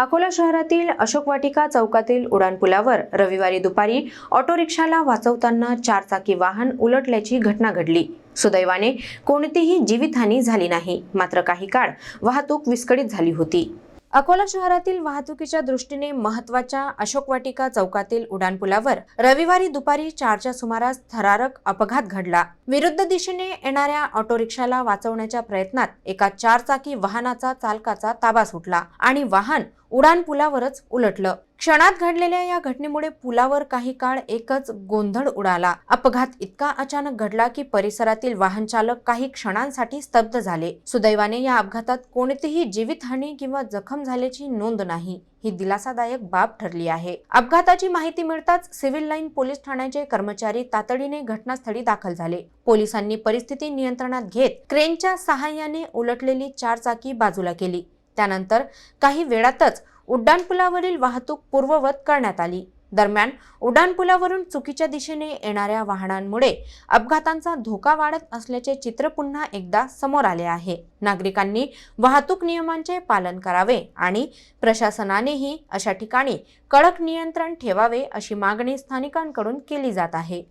अकोला शहरातील अशोक वाटिका चौकातील उड्डाणपुलावर रविवारी दुपारी ऑटो रिक्षाला वाचवताना चारचाकी वाहन उलटल्याची घटना घडली. सुदैवाने कोणतीही जीवितहानी झाली नाही. मात्र काही काळ वाहतूक विस्कळीत झाली होती. अकोला शहरातील वाहतुकीच्या दृष्टीने महत्त्वाच्या अशोक वाटिका चौकातील उड्डाणपुलावर रविवारी दुपारी चारच्या सुमारास थरारक अपघात घडला. विरुद्ध दिशेने येणाऱ्या ऑटो रिक्षाला वाचवण्याच्या प्रयत्नात एका चारचाकी वाहनाचा चालकाचा ताबा सुटला आणि वाहन उडान पुलावरच उलटलं. क्षणात घडलेल्या या घटनेमुळे पुलावर काही काळ एकच गोंधळ उडाला. अपघात इतका अचानक घडला की परिसरातील वाहन चालक काही क्षणांसाठी स्तब्ध झाले. सुदैवाने या अपघातात कोणतीही जीवितहानी किंवा जखम झाल्याची नोंद नाही ही दिलासादायक बाब ठरली आहे. अपघाताची माहिती मिळताच सिव्हिल लाईन पोलीस ठाण्याचे कर्मचारी तातडीने घटनास्थळी दाखल झाले. पोलिसांनी परिस्थिती नियंत्रणात घेत क्रेनच्या सहाय्याने उलटलेली चारचाकी बाजूला केली. त्यानंतर काही वेळातच उड्डाणपुलावरील वाहतूक पूर्ववत करण्यात आली. दरम्यान उड्डाणपुलावरून चुकीच्या दिशेने येणाऱ्या वाहनांमुळे अपघातांचा धोका वाढत असल्याचे चित्र पुन्हा एकदा समोर आले आहे. नागरिकांनी वाहतूक नियमांचे पालन करावे आणि प्रशासनानेही अशा ठिकाणी कडक नियंत्रण ठेवावे अशी मागणी स्थानिकांकडून केली जात आहे.